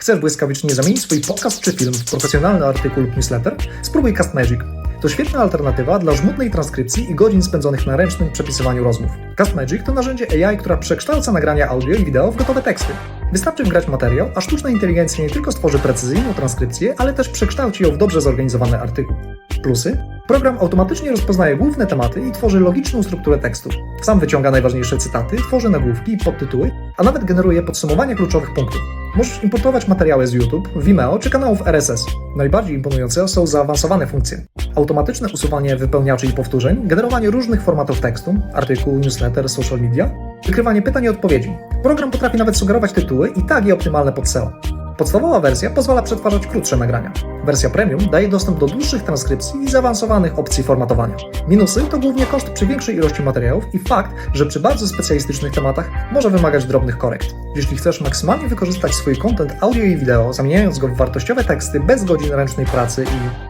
Chcesz błyskawicznie zamienić swój podcast czy film w profesjonalny artykuł lub newsletter? Spróbuj Cast Magic. To świetna alternatywa dla żmudnej transkrypcji i godzin spędzonych na ręcznym przepisywaniu rozmów. Cast Magic to narzędzie AI, która przekształca nagrania audio i wideo w gotowe teksty. Wystarczy wgrać materiał, a sztuczna inteligencja nie tylko stworzy precyzyjną transkrypcję, ale też przekształci ją w dobrze zorganizowany artykuł. Plusy? Program automatycznie rozpoznaje główne tematy i tworzy logiczną strukturę tekstu. Sam wyciąga najważniejsze cytaty, tworzy nagłówki podtytuły, a nawet generuje podsumowania kluczowych punktów. Możesz importować materiały z YouTube, Vimeo czy kanałów RSS. Najbardziej imponujące są zaawansowane funkcje. Automatyczne usuwanie wypełniaczy i powtórzeń, generowanie różnych formatów tekstu, artykuł, newsletter, social media, wykrywanie pytań i odpowiedzi. Program potrafi nawet sugerować tytuły i tagi optymalne pod SEO. Podstawowa wersja pozwala przetwarzać krótsze nagrania. Wersja premium daje dostęp do dłuższych transkrypcji i zaawansowanych opcji formatowania. Minusy to głównie koszt przy większej ilości materiałów i fakt, że przy bardzo specjalistycznych tematach może wymagać drobnych korekt. Jeśli chcesz maksymalnie wykorzystać swój content audio i wideo, zamieniając go w wartościowe teksty bez godzin ręcznej pracy i